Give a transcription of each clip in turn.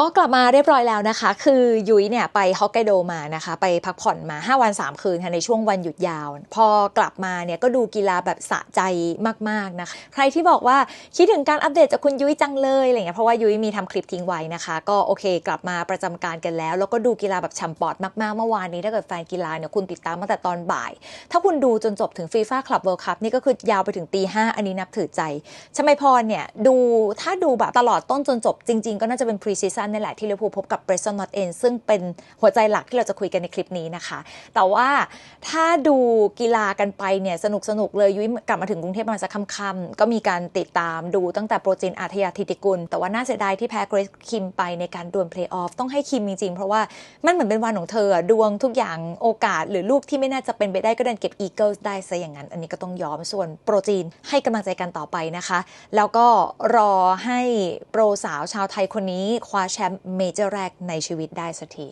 ก็กลับมาเรียบร้อยแล้วนะคะ คือยุ้ยเนี่ยไปฮอกไกโดมานะคะ ไปพักผ่อนมา 5 วัน 3 คืนค่ะในช่วงวันหยุดยาว พอกลับมาเนี่ยก็ดูกีฬาแบบสะใจมากๆนะคะ ใครที่บอกว่าคิดถึงการอัปเดตจากคุณยุ้ยจังเลยอะไรเงี้ยเพราะว่ายุ้ยมีทำคลิปทิ้งไว้นะคะ ก็โอเค กลับมาประจำการกันแล้ว แล้วก็ดูกีฬาแบบฉ่ำปอดมากๆเมื่อวานนี้ถ้าเกิดแฟนกีฬาเนี่ยคุณติดตามตั้งแต่ตอนบ่าย ถ้าคุณดูจนจบถึงฟีฟ่าคลับเวิลด์คัพนี่ก็คือยาวไปถึงตีห้าอันนี้นับถือใจชมพรเนี่ยดูถ้าดูแบบตลอดต้นจนจบจริง ๆ ก็น่าจะเป็นพรีซีซั่นนี่แหละที่ลิเวอร์พูลพบกับเบรสตันนอตเอนซึ่งเป็นหัวใจหลักที่เราจะคุยกันในคลิปนี้นะคะ แต่ว่าถ้าดูกีฬากันไปเนี่ยสนุกสนุกเลยยุ้ยกลับมาถึงกรุงเทพประมาณสักค่ำๆก็มีการติดตามดูตั้งแต่โปรเจนอาทยาธิติกุล แต่ว่าน่าเสียดายที่แพ้เกรซคิมไปในการดวลเพลย์ออฟต้องให้คิมจริงๆเพราะว่ามันเหมือนเป็นวันของเธอดวงทุกอย่างโอกาส หรือลูกที่ไม่น่าจะเป็นไปได้ก็เดินเก็บอีเกิลได้ซะอย่างนั้น อันนี้ก็ต้องยอมส่วนโปรจีนให้กำลังใจกันต่อไปนะคะ แล้วก็รอให้โปรสาวชาวไทยคนนี้คว้าแชมป์เมเจอร์แรกในชีวิตได้สักที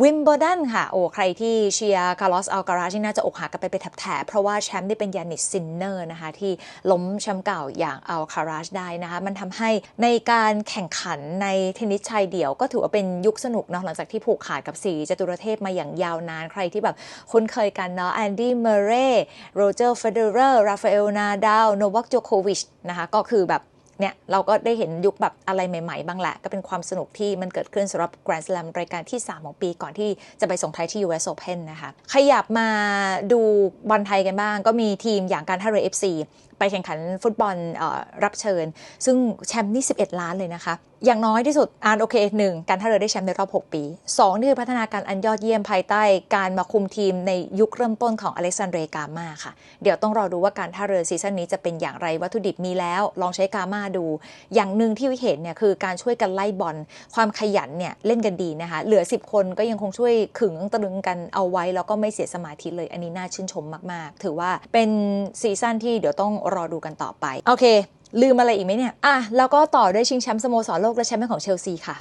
วิมเบ l ร์ดันค่ะ โอ้ ใครที่เชียร์คาร์ลอสอัลการาที่น่าจะอกหักกันไปไปแถบๆเพราะว่าแชมป์ที่เป็นยานิสซินเนอร์นะคะที่ล้มแชมป์เก่าอย่างอัลคาราชได้นะคะ มันทำให้ในการแข่งขันในเทนนิสชายเดี่ยว ก็ถือว่าเป็นยุคสนุกเนาะหลังจากที่ผูกขาดกับสีจตุรเทพมาอย่างยาวนานใครที่แบบคุ้นเคยกันเนาะแอนดี้เมเร่โรเจอร์เฟเดอเรอร์ราฟาเอลนาดาลโนวัคโจโควิชนะคะก็คือแบบ เนี่ยเราก็ได้เห็นยุคแบบอะไรใหม่ๆ บ้างแหละ ก็เป็นความสนุกที่มันเกิดขึ้นสำหรับ Grand Slam รายการที่ 3 ของปีก่อนที่จะไปส่งท้ายที่ US Open นะคะ ขยับมาดูบอลไทยกันบ้าง ก็มีทีมอย่างการท่าเรือ FC ไปแข่งขันฟุตบอลรับเชิญ ซึ่งแชมป์นี่ 11 ล้านเลยนะคะ อย่างน้อยที่สุดอ่านโอเคหนึ่งการท่าเรือได้แชมป์ในรอบ 6 ปี 2 นี่คือพัฒนาการอันยอดเยี่ยมภายใต้ การมาคุมทีมในยุคเริ่มต้นของอเล็กซานเดรกามาค่ะ เดี๋ยวต้องรอดูว่าการท่าเรือซีซั่นนี้จะเป็นอย่างไรวัตถุดิบมีแล้ว ลองใช้กามาดู อย่างหนึ่งที่วิเห็นเนี่ยคือการช่วยกันไล่บอลความขยันเนี่ยเล่นกันดีนะคะเหลือ 10 คนก็ยังคงช่วยขึงตรึงกันเอาไว้แล้วก็ไม่เสียสมาธิเลยอันนี้น่าชื่นชมมาก ๆ ถือว่าเป็นซีซั่นที่เดี๋ยวต้องรอดูกันต่อไป โอเค ลืมอะไรอีกไหมเนี่ยอะแล้วก็ต่อด้วยชิงแชมป์สโมสรโลกและแชมป์ของเชลซีค่ะ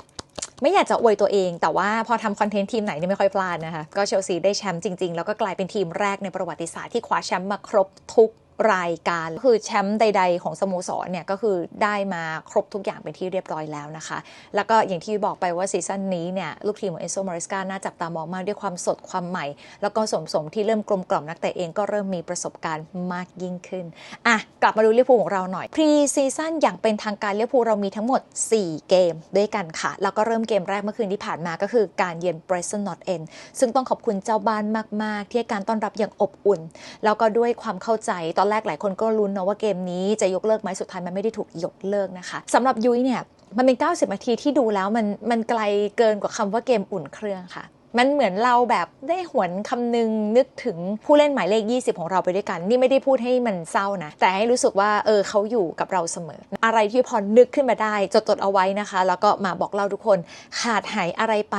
ไม่อยากจะอวยตัวเอง แต่ว่าพอทำคอนเทนต์ทีมไหนนี่ไม่ค่อยพลาดนะคะ ก็เชลซีได้แชมป์จริง ๆ แล้วก็กลายเป็นทีมแรกในประวัติศาสตร์ที่คว้าแชมป์มาครบทุก รายการคือแชมป์ใด ๆ ของสโมสรเนี่ยก็คือได้มาครบทุกอย่างเป็นที่เรียบร้อยแล้วนะคะ แล้วก็อย่างที่บอกไปว่าซีซั่นนี้เนี่ยลูกทีมของเอโซมาริสกาน่าจับตามองมากด้วยความสดความใหม่ แล้วก็สมสมที่เริ่มกลมกล่อมนักเตะเองก็เริ่มมีประสบการณ์มากยิ่งขึ้นอะกลับมาดูเลี้ยวภูของเราหน่อยพรีซีซั่นอย่างเป็นทางการเลี้ยวภูเรามีทั้งหมด 4 เกมด้วยกันค่ะแล้วก็เริ่มเกมแรกเมื่อคืนที่ผ่านมาก็คือการเยือนเบรสตันนอตเอนซึ่งต้องขอบคุณเจ้าบ้านมาก ๆ ที่ให้การต้อนรับอย่างอบอุ่น แล้วก็ด้วยความเข้าใจตอนแรกหลายคนก็ลุ้นเนาะว่าเกมนี้จะยกเลิกไหมสุดท้ายมันไม่ได้ถูกยกเลิกนะคะสำหรับยุ้ยเนี่ยมันเป็น 90 นาทีที่ดูแล้วมันมันไกลเกินกว่าคำว่าเกมอุ่นเครื่องค่ะ มันเหมือนเราแบบได้หวนคำนึงนึกถึงผู้เล่นหมายเลข 20 ของเราไปด้วยกัน นี่ไม่ได้พูดให้มันเศร้านะ แต่ให้รู้สึกว่าเออเขาอยู่กับเราเสมอ อะไรที่พอนึกขึ้นมาได้ จดจดเอาไว้นะคะ แล้วก็มาบอกเล่าทุกคนขาดหายอะไรไป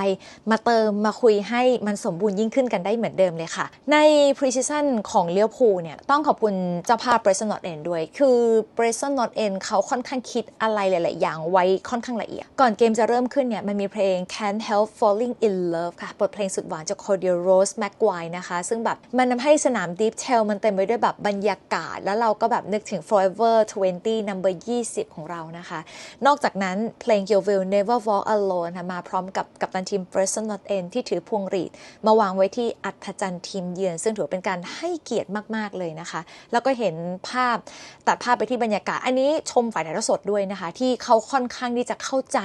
มาเติมมาคุยให้มันสมบูรณ์ยิ่งขึ้นกันได้เหมือนเดิมเลยค่ะ ในพรีซิชันของเลี้ยวภูเนี่ยต้องขอบคุณเจ้าภาพเบรส n นอตเอนด้วย คือเบรส n นอตเอนเขาค่อนข้างคิดอะไรหลาย ๆ อย่างไว้ค่อนข้างละเอียด ก่อนเกมจะเริ่มขึ้นเนี่ยมันมีเพลง Can't Help Falling in Love ค่ะทเพลงสุดหวานจาก Cordia Rose McGuire นะคะ ซึ่งแบบมันทำให้สนาม Deep Tail มันเต็มไปด้วยแบบบรรยากาศ แล้วเราก็แบบนึกถึง Forever 20 number 20 ของเรานะคะ นอกจากนั้นเพลง You Will Never Walk Alone ค่ะมาพร้อมกับกับตันทีม Person Not End ที่ถือพวงหรีด มาวางไว้ที่อัธจันทร์ทีมเยือน ซึ่งถือเป็นการให้เกียรติมาก ๆ เลยนะคะ แล้วก็เห็นภาพตัดภาพไปที่บรรยากาศ อันนี้ชมฝ่ายถ่ายทอดสดด้วยนะคะ ที่เขาค่อนข้างที่จะเข้าใจ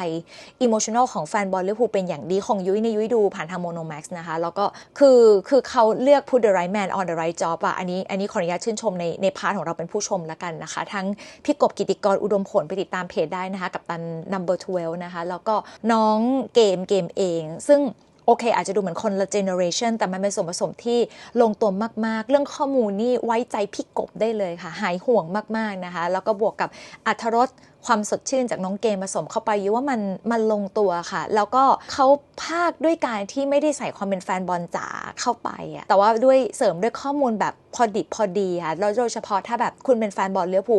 อิโมชันอลของแฟนบอลลิเวอร์พูลเป็นอย่างดีของยุ้ยในยุ้ยดูผ่านทางโมโนแม็กซ์นะคะ แล้วก็คือคือเขาเลือก put the right man on the right job อะอันนี้อันนี้ขออนุญาตชื่นชมในในพาร์ทของเราเป็นผู้ชมแล้วกันนะคะ ทั้งพี่กบกิติกรอุดมผลไปติดตามเพจได้นะคะ กับตัน number 12 นะคะ แล้วก็น้องเกมเกมเอง ซึ่งโอเค อาจจะดูเหมือนคนละเจเนอเรชันแต่มันเป็นส่วนผสมที่ลงตัวมาก ๆ เรื่องข้อมูลนี่ไว้ใจพี่กบได้เลยค่ะ หายห่วงมาก ๆ นะคะ แล้วก็บวกกับอัธรส ความสดชื่นจากน้องเกมผสมเข้าไปยูว่ามันมันลงตัวค่ะ แล้วก็เขาภาคด้วยการที่ไม่ได้ใส่ความเป็นแฟนบอลจ๋าเข้าไปอะแต่ว่าด้วยเสริมด้วยข้อมูลแบบพอดิบพอดีค่ะแล้วโดยเฉพาะถ้าแบบคุณเป็นแฟนบอลเลี้ยวภู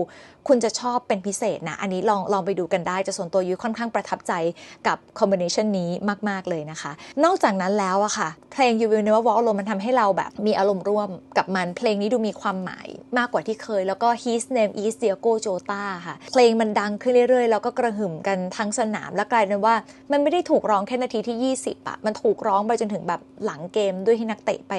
คุณจะชอบเป็นพิเศษนะ อันนี้ลองลองไปดูกันได้ จะส่วนตัวยุ้ยค่อนข้างประทับใจกับคอมบิเนชันนี้มาก ๆ เลยนะคะ นอกจากนั้นแล้วอะค่ะ เพลง You Will Never Walk Alone มันทำให้เราแบบมีอารมณ์ร่วมกับมัน เพลงนี้ดูมีความหมายมากกว่าที่เคย แล้วก็ His Name is Diego Jota ค่ะ เพลงมันดังขึ้นเรื่อยๆ แล้วก็กระหึ่มกันทั้งสนามแล้วกลายเป็นว่า มันไม่ได้ถูกร้องแค่นาทีที่ 20อะมันถูกร้องไปจนถึงแบบหลังเกมด้วยที่นักเตะไป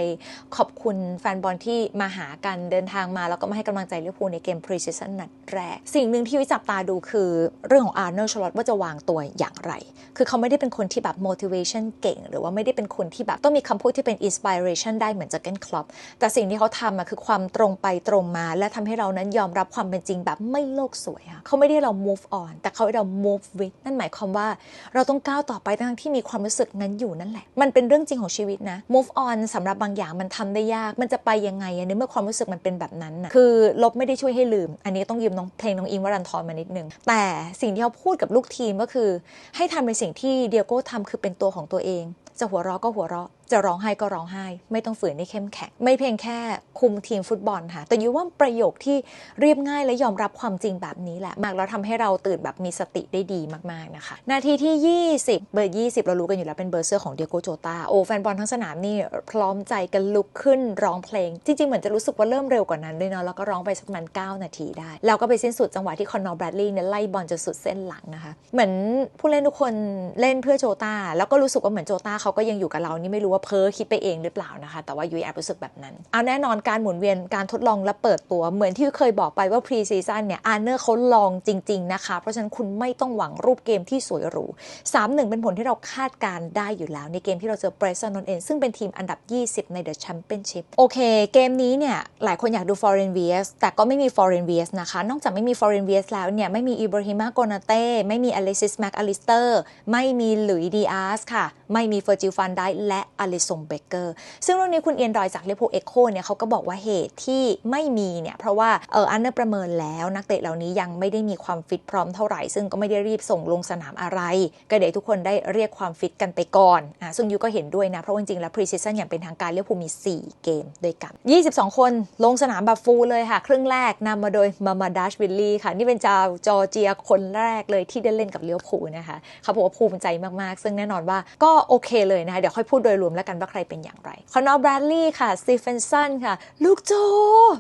ขอบคุณแฟนบอลที่มาหากันเดินทางมา แล้วก็มาให้กำลังใจลิเวอร์พูลในเกมพรีซีซั่นนัดแรก สิ่งหนึ่งที่วิจับตาดูคือเรื่องของอาร์เนลชลอตว่าจะวางตัวอย่างไร คือเขาไม่ได้เป็นคนที่แบบ motivation เก่ง หรือว่าไม่ได้เป็นคนที่แบบต้องมีคำพูดที่เป็น inspiration ได้เหมือนจากเกนคลับแต่สิ่งที่เขาทำอะคือความตรงไปตรงมา และทำให้เรานั้นยอมรับความเป็นจริงแบบไม่โลกสวยค่ะเขาไม่ได้เรา move on แต่เขาให้เรา move with นั่นหมายความว่าเราต้องก้าวต่อไปทั้งที่มีความรู้สึกนั้นอยู่นั่นแหละ มันเป็นเรื่องจริงของชีวิตนะ move on สำหรับบางอย่างมันทำได้ยาก มันจะไปยังไงอะในเมื่อความรู้สึกมันเป็นแบบนั้นนะคือลบไม่ได้ช่วยให้ลืม อันนี้ต้องยืมน้องเพลงน้องอิงวรันทรมานิดนึง แต่สิ่งที่เขาพูดกับลูกทีมก็คือ ให้ทำในสิ่งที่เดียโก้ทำคือเป็นตัวของตัวเอง จะหัวเราะก็หัวเราะจะร้องไห้ก็ร้องไห้ ไม่ต้องฝืนให้เข้มแข็ง ไม่เพียงแค่คุมทีมฟุตบอลค่ะ แต่ยูว่าประโยคที่เรียบง่ายและยอมรับความจริงแบบนี้แหละ มากแล้วทำให้เราตื่นแบบมีสติได้ดีมากๆนะคะ นาทีที่ 20 เบอร์ 20 เรารู้กันอยู่แล้วเป็นเบอร์เสื้อของเดียโกโจตาโอ้แฟนบอลทั้งสนามนี่พร้อมใจกันลุกขึ้นร้องเพลง จริง ๆ เหมือนจะรู้สึกว่าเริ่มเร็วกว่านั้นด้วยเนาะแล้วก็ร้องไปสักประมาณ9นาทีได้ แล้วก็ไปสิ้นสุดจังหวะที่คอนนอร์แบรดลีย์เนี่ยไล่บอลจนสุดเส้นหลังนะคะ เหมือนผู้เล่นทุกคนเล่นเพื่อโจตาแล้วก็รู้สึกว่าเหมือนโจตาเขาก็ยังอยู่กับเรานี่ไม่รู้ว่าเพ้อคิดไปเองหรือเปล่านะคะ แต่ว่ายุ้ยแอบรู้สึกแบบนั้น เอาแน่นอนการหมุนเวียนการทดลองและเปิดตัวเหมือนที่เคยบอกไปว่าพรีซีซั่นเนี่ยอาร์เนอร์เขาลองจริง ๆ นะคะ เพราะฉะนั้นคุณไม่ต้องหวังรูปเกมที่สวยหรู3-1 เป็นผลที่เราคาดการได้อยู่แล้ว ในเกมที่เราเจอเบรซันนนเอนซึ่งเป็นทีมอันดับ 20 ในเดอะแชมเปี้ยนชิพโอเค เกมนี้เนี่ยหลายคนอยากดูฟอร์เรนเวียสแต่ก็ไม่มีฟอร์เรนเวียสนะคะ นอกจากไม่มีฟอร์เรนเวียสแล้วเนี่ยไม่มีอิบราฮิมาโกนาเต้ไม่มีอเลซิสแม็กอลิสเตอร์ไม่มีหลุยดีอาสค่ะ ไม่มีเฟอร์จิลฟันได้และอลิซงเบเกอร์ซึ่งเรื่องนี้คุณเอียนดอยจากเลโพเอ็กโคเนี่ยเขาก็บอกว่าเหตุที่ไม่มีเนี่ยเพราะว่าเอออันเนอร์ประเมินแล้วนักเตะเหล่านี้ยังไม่ได้มีความฟิตพร้อมเท่าไหร่ ซึ่งก็ไม่ได้รีบส่งลงสนามอะไร ก็เดี๋ยวทุกคนได้เรียกความฟิตกันไปก่อนอะซึ่งยูก็เห็นด้วยนะ เพราะจริงๆแล้วพรีซีซั่นอย่างเป็นทางการเลโพมี 4 เกมด้วยกัน 22 คนลงสนามแบบฟูลเลยค่ะ ครึ่งแรกนำมาโดยมามาดัชวิลลี่ค่ะ นี่เป็นจาวจอร์เจียคนแรกเลยที่ได้เล่นกับเลี้ยวภูลนะคะเขาบอกว่าภูมิใจมากๆ ซึ่งแน่นอนว่าก็โอเคเลยนะคะเดี๋ยวค่อยพูดโดยรวมแล้วกันว่าใครเป็นอย่างไรคอนอแบรดลีย์ค่ะสตีเฟนสันค่ะลูกโจ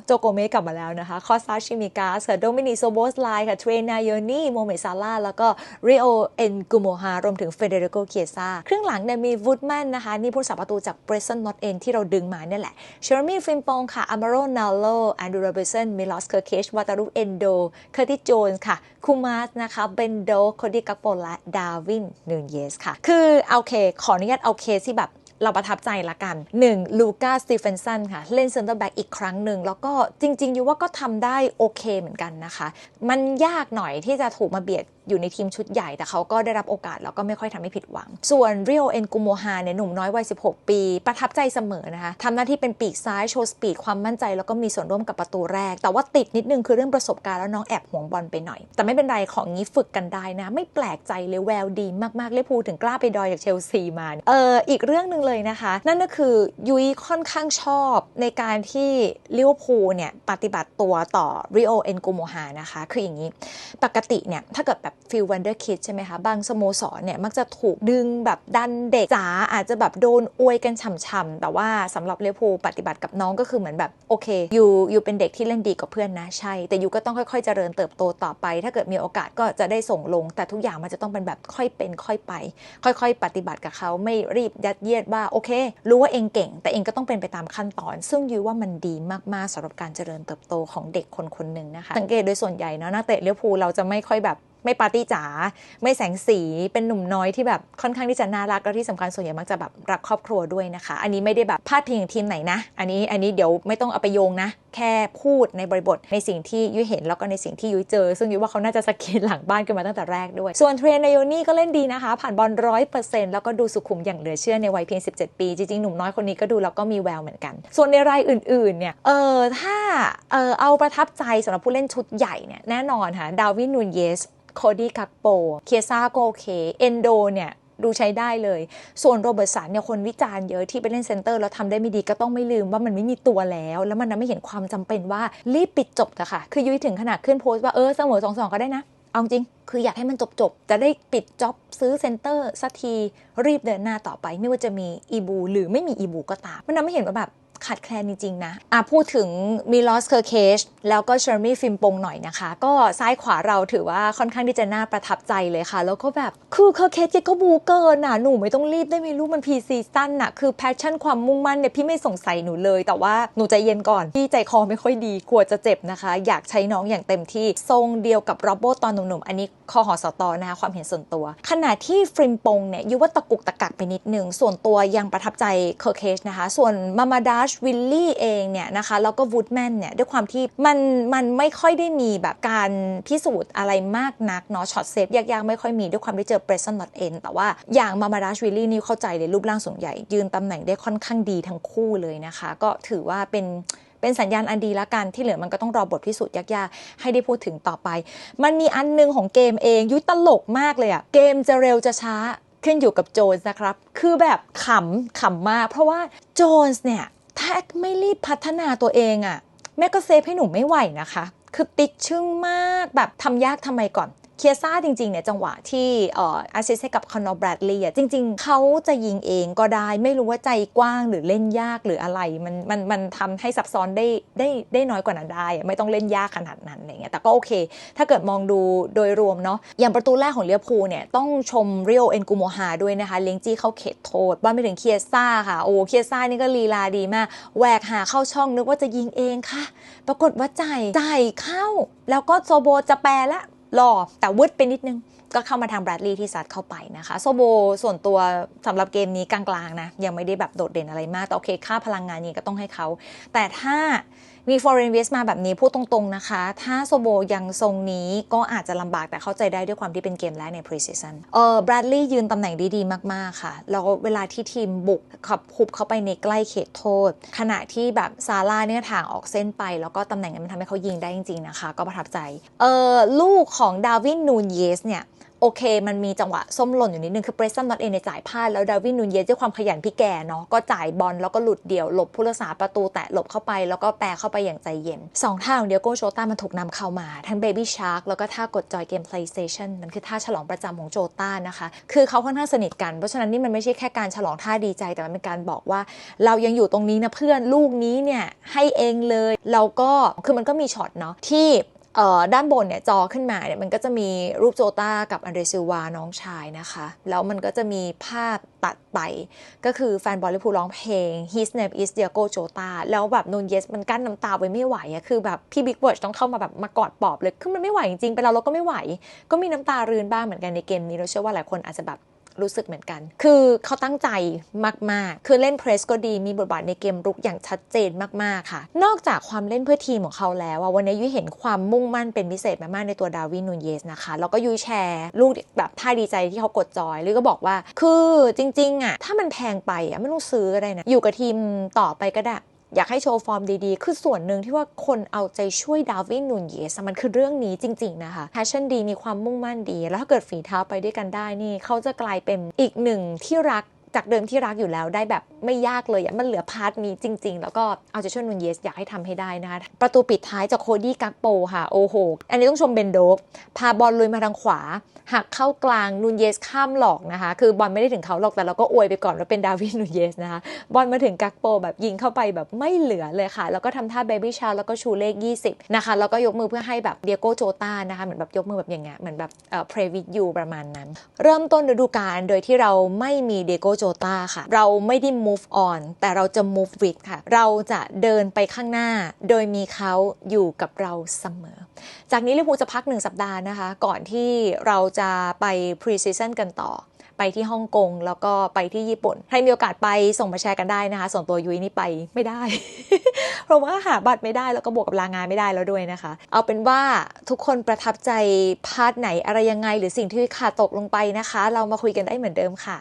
โจโกเมกลับมาแล้วนะคะคอสตาชิมิกาสค่ะโดมินิโซโบสไลค่ะเทรนายนีโมเมซาลาแล้วก็ริโอเอ็นกุโมฮารวมถึงเฟเดริโกเคียซาครึ่งหลังเนี่ยมีวูดแมนนะคะนี่ผู้รักษาประตูจากเบรซันนอตเอนที่เราดึงมาเนี่ยแหละเชอร์มี่ฟิมปองค่ะอามาโรนาโลแอนดูโรเบสันมิลอสเคอร์เคชวาตารุเอนโดเคอร์ติโจนส์ค่ะคูมาสนะคะเบนโดโคดีกักโปและดาวินนูนเยสค่ะ คือเอาเค ขออนุญาตเอาเคสที่แบบ เราประทับใจละกัน 1. ลูกาสตีเฟนสันค่ะ เล่นเซนเตอร์แบ็กอีกครั้งหนึ่ง แล้วก็จริงๆอยู่ว่าก็ทำได้โอเคเหมือนกันนะคะ มันยากหน่อยที่จะถูกมาเบียดอยู่ในทีมชุดใหญ่ แต่เขาก็ได้รับโอกาสแล้วก็ไม่ค่อยทำให้ผิดหวัง ส่วนเรียวเอ็นกูโมฮาเนี่ยหนุ่มน้อยวัย 16 ปี ประทับใจเสมอนะคะทำหน้าที่เป็นปีกซ้ายโชว์สปีดความมั่นใจแล้วก็มีส่วนร่วมกับประตูแรก แต่ว่าติดนิดนึงคือเรื่องประสบการณ์แล้วน้องแอบห่วงบอลไปหน่อย แต่ไม่เป็นไรของงี้ฝึกกันได้นะ ไม่แปลกใจเลยแววดีมากๆเลยพูถึงกล้าไปดอยจากเชลซีมาเอออีกเรื่องหนึ่งเลยนะคะ นั่นก็คือยุ้ยค่อนข้างชอบในการที่ลิเวอร์พูลเนี่ยปฏิบัติตัวต่อริโอเอ็นกูโมฮานะคะ คืออย่างนี้ ปกติเนี่ยถ้าเกิดแบบฟิลวันเดอร์คิดใช่ไหมคะ บางสโมสรเนี่ย มักจะถูกดึงแบบดันเด็กจ๋าอาจจะแบบโดนอวยกันฉ่ำๆแต่ว่าสำหรับลิเวอร์พูลปฏิบัติกับน้องก็คือเหมือนแบบ โอเคยูยูเป็นเด็กที่เล่นดีกับเพื่อนนะ ใช่ แต่ยูก็ต้องค่อยๆ เจริญเติบโตต่อไป ถ้าเกิดมีโอกาสก็จะได้ส่งลง แต่ทุกอย่างมันจะต้องเป็นแบบค่อยเป็นค่อยไป ค่อยๆ ปฏิบัติกับเขาไม่รีบยัดเยียดว่าโอเค รู้ว่าเองเก่ง แต่เองก็ต้องเป็นไปตามขั้นตอน ซึ่งยูว่ามันดีมากๆสำหรับการเจริญเติบโตของเด็กคนคนหนึ่งนะคะสังเกตโดยส่วนใหญ่เนาะนักเตะลิเวอร์พูลเราจะไม่ค่อยแบบ ไม่ปาร์ตี้จ๋าไม่แสงสีเป็นหนุ่มน้อยที่แบบค่อนข้างที่จะน่ารักและที่สำคัญส่วนใหญ่มักจะแบบรักครอบครัวด้วยนะคะ อันนี้ไม่ได้แบบพาดพิงทีมไหนนะ อันนี้อันนี้เดี๋ยวไม่ต้องเอาไปโยงนะ แค่พูดในบริบทในสิ่งที่ยุ้ยเห็นแล้วก็ในสิ่งที่ยุ้ยเจอ ซึ่งยุ้ยว่าเขาน่าจะสกรีนหลังบ้านกันมาตั้งแต่แรกด้วย ส่วนเทรนนายนี่ก็เล่นดีนะคะ ผ่านบอลร้อยเปอร์เซ็นต์แล้วก็ดูสุขุมอย่างเหลือเชื่อในวัยเพียง 17 ปี จริงๆหนุ่มน้อยคนนี้ก็ดูแล้วก็มีแววเหมือนกัน ส่วนในรายอื่นๆเนี่ยเออถ้าเออเอาประทับใจสำหรับผู้เล่นชุดใหญ่เนี่ยแน่นอนค่ะดาวินนูนเยส โคดี้คักโปเคียซ่าก็โอเค เอนโดเนี่ยดูใช้ได้เลย ส่วนโรเบิร์ตสันเนี่ยคนวิจารณ์เยอะที่ไปเล่นเซนเตอร์แล้วทำได้ไม่ดีก็ต้องไม่ลืมว่ามันไม่มีตัวแล้ว แล้วมันทำให้เห็นความจำเป็นว่ารีบปิดจบอะค่ะ คือยุ้ยถึงขนาดขึ้นโพสต์ว่าเออเสมอสองสองก็ได้นะ เอาจริง คืออยากให้มันจบจบๆจะได้ปิดจ็อบซื้อเซนเตอร์สักทีรีบเดินหน้าต่อไป ไม่ว่าจะมีอีบูหรือไม่มีอีบูก็ตาม มันทำให้เห็นว่าแบบ ขาดแคลนจริงๆนะอะพูดถึงมิลอสเคอร์เคชแล้วก็เชอร์มี่ฟิมปงหน่อยนะคะ ก็ซ้ายขวาเราถือว่าค่อนข้างที่จะน่าประทับใจเลยค่ะ แล้วก็แบบคือเคอร์เคชแกก็บูเกินน่ะหนูไม่ต้องรีบได้ไหมลูกมันพีซีซั่นน่ะคือแพชชั่นความมุ่งมั่นเนี่ยพี่ไม่สงสัยหนูเลย แต่ว่าหนูใจเย็นก่อนพี่ใจคอไม่ค่อยดีกลัวจะเจ็บนะคะ อยากใช้น้องอย่างเต็มที่ทรงเดียวกับโรโบตอนหนุ่มๆอันนี้คอหอสตอนะคะความเห็นส่วนตัว ขณะที่ฟริมปงเนี่ยยุว่าตะกุกตะกักไปนิดนึงส่วนตัวยังประทับใจเคอร์เคชนะคะ ส่วนมามาดัชวิลลี่เองเนี่ยนะคะแล้วก็วูดแมนเนี่ยด้วยความที่มันมันไม่ค่อยได้มีแบบการพิสูจน์อะไรมากนักเนาะช็อตเซฟยากๆ ไม่ค่อยมีด้วยความที่เจอเ r ร s ซ n นอ t เ n แต่ว่าอย่างมามาดัชวิลลี่นี่เข้าใจเลยรูปร่างสูงใหญ่ ยืนตำแหน่งได้ค่อนข้างดีทั้งคู่เลยนะคะ ก็ถือว่าเป็นเป็นสัญญาณอันดีละกันที่เหลือมันก็ต้องรอบทพิสูจน์ยากๆ ให้ได้พูดถึงต่อไป มันมีอันหนึงของเกมเองยุยตลกมากเลยอะเกมจะเร็วจะช้าขึ้นอยู่กับโจนส์นะครับ คือแบบขำขำมาก เพราะว่าโจนส์เนี่ย ถ้าไม่รีบพัฒนาตัวเองอะแม่ก็เซฟให้หนูไม่ไหวนะคะ คือติดชึ่งมากแบบทำยากทำไมก่อน คียซ่าจริงๆเนี่ยจังหวะที่เอ่ออาซิสให้กับคอนอร์แบรดลีย์อะจริง ๆ เขาจะยิงเองก็ได้ไม่รู้ว่าใจกว้างหรือเล่นยากหรืออะไร มันมันมันทำให้ซับซ้อนได้ได้ได้น้อยกว่านั้นได้ไม่ต้องเล่นยากขนาดนั้นอะไรเงี้ยแต่ก็โอเค ถ้าเกิดมองดูโดยรวมเนาะอย่างประตูแรกของเลียพูลเนี่ยต้องชมเรียวเอ็นกูโมฮาด้วยนะคะเลี้ยงจี้เข้าเขตโทษบ้านไปถึงเคียซ่าค่ะโอ้เคียซ่านี่ก็ลีลาดีมากแหวกหาเข้าช่องนึกว่าจะยิงเองค่ะ ปรากฏว่าใจ่ายจ่ายเข้า แล้วก็โซโบจะแปลละ หล่อแต่วืดไปนิดนึง ก็เข้ามาทางแบรดลีย์ที่ซัดเข้าไปนะคะ โซโบส่วนตัวสำหรับเกมนี้กลางๆนะ ยังไม่ได้แบบโดดเด่นอะไรมาก แต่โอเค ค่าพลังงานนี้ก็ต้องให้เขา แต่ถ้ามี foreign invest มาแบบนี้พูดตรงๆนะคะ ถ้าโซโบยังทรงนี้ก็อาจจะลำบากแต่เข้าใจได้ด้วยความที่เป็นเกมแรกใน preseason เออแบรดลีย์ยืนตำแหน่งดีๆ มากๆค่ะ แล้วเวลาที่ทีมบุกขับคุบเข้าไปในใกล้เขตโทษ ขณะที่แบบซาร่าเนี่ยทางออกเส้นไป แล้วก็ตำแหน่งนั้นมันทำให้เขายิงได้จริงๆนะคะ ก็ประทับใจ เออลูกของดาวินนูนเยสเนี่ย โอเค มันมีจังหวะส้มหล่นอยู่นิดนึง คือเบรซันนอตเองในจ่ายพลาด แล้วดาวินนูนเยสด้วยความขยันพี่แกเนาะก็จ่ายบอลแล้วก็หลุดเดี่ยวหลบผู้รักษาประตูแตะหลบเข้าไปแล้วก็แปรเข้าไปอย่างใจเย็นสองท่าของเดียโกโชต้ามันถูกนำเข้ามา ทั้ง Baby Shark แล้วก็ท่ากดจอยเกม PlayStation มันคือท่าฉลองประจำของโจต้านะคะ คือเขาค่อนข้างสนิทกัน เพราะฉะนั้นนี่มันไม่ใช่แค่การฉลองท่าดีใจ แต่มันเป็นการบอกว่า เรายังอยู่ตรงนี้นะเพื่อนลูกนี้เนี่ยให้เองเลย เราก็คือมันก็มีช็อตเนาะที่ ด้านบนเนี่ยจอขึ้นมาเนี่ยมันก็จะมีรูปโจตากับอันเดรซิลวาน้องชายนะคะ แล้วมันก็จะมีภาพตัดไป ก็คือแฟนบอลลิเวอร์พูร้องเพลง His name is Diego Jota แล้วแบบนูนเยสมันกั้นน้ำตาไว้ไม่ไหวอะคือแบบพี่บิ๊กเวิร์ชต้องเข้ามาแบบมากอดปลอบเลยคือมันไม่ไหวจริงๆเป็นเราเราก็ไม่ไหว ก็มีน้ำตารืนบ้างเหมือนกันในเกมนี้เราเชื่อว่าหลายคนอาจจะแบบ รู้สึกเหมือนกัน คือเขาตั้งใจมาก ๆ คือเล่นเพรสก็ดี มีบทบาทในเกมรุกอย่างชัดเจนมาก ๆ ค่ะ นอกจากความเล่นเพื่อทีมของเขาแล้ววันนี้ยุ้ยเห็นความมุ่งมั่นเป็นพิเศษมากๆในตัวดาวินนูนเยสนะคะ แล้วก็ยุ้ยแชร์ลูกแบบท่าดีใจที่เขากดจอยหรือก็บอกว่า คือจริงๆอะถ้ามันแพงไปอะไม่ต้องซื้อก็ได้นะ อยู่กับทีมต่อไปก็ได้ อยากให้โชว์ฟอร์มดีๆ คือส่วนหนึ่งที่ว่าคนเอาใจช่วยดาวินนูนเยสมันคือเรื่องนี้จริง ๆ นะคะแพชชั่นดีมีความมุ่งมั่นดี แล้วถ้าเกิดฝีเท้าไปด้วยกันได้นี่ เขาจะกลายเป็นอีกหนึ่งที่รัก จากเดิมที่รักอยู่แล้วได้แบบไม่ยากเลยมันเหลือพาร์ทนี้จริง ๆ แล้วก็เอาใจช่วยนูนเยสอยากให้ทำให้ได้นะคะประตูปิดท้ายจากโคดี้กักโปค่ะโอ้โห อันนี้ต้องชมเบนโดฟพาบอลลุยมาทางขวาหักเข้ากลางนูนเยสข้ามหลอกนะคะ คือบอลไม่ได้ถึงเขาหรอกแต่เราก็อวยไปก่อนว่าเป็นดาวินนูนเยสนะคะบอลมาถึงกักโปแบบยิงเข้าไปแบบไม่เหลือเลยค่ะ แล้วก็ทำท่าเบบี้ชาแล้วก็ชูเลข 20 นะคะ แล้วก็ยกมือเพื่อให้แบบเดียโกโจตานะคะเหมือนแบบยกมือแบบอย่างเงี้ยเหมือนแบบเอ่อ pray with you ประมาณนั้น เริ่มต้นฤดูกาลโดยที่เราไม่มีเดียโกโจตาค่ะ เราไม่ได้ move on แต่เราจะ move with ค่ะ เราจะเดินไปข้างหน้า โดยมีเขาอยู่กับเราเสมอ จากนี้ลิเวอร์พูลจะพักหนึ่งสัปดาห์นะคะ ก่อนที่เราจะไป pre-season กันต่อไปที่ฮ่องกงแล้วก็ไปที่ญี่ปุ่น ใครมีโอกาสไปส่งมาแชร์กันได้นะคะ ส่วนตัวยุ้ยนี่ไปไม่ได้ เพราะว่าหาบัตรไม่ได้แล้วก็บวกกับลางานไม่ได้แล้วด้วยนะคะ เอาเป็นว่าทุกคนประทับใจพาร์ทไหนอะไรยังไง หรือสิ่งที่ขาดตกลงไปนะคะ เรามาคุยกันได้เหมือนเดิมค่ะ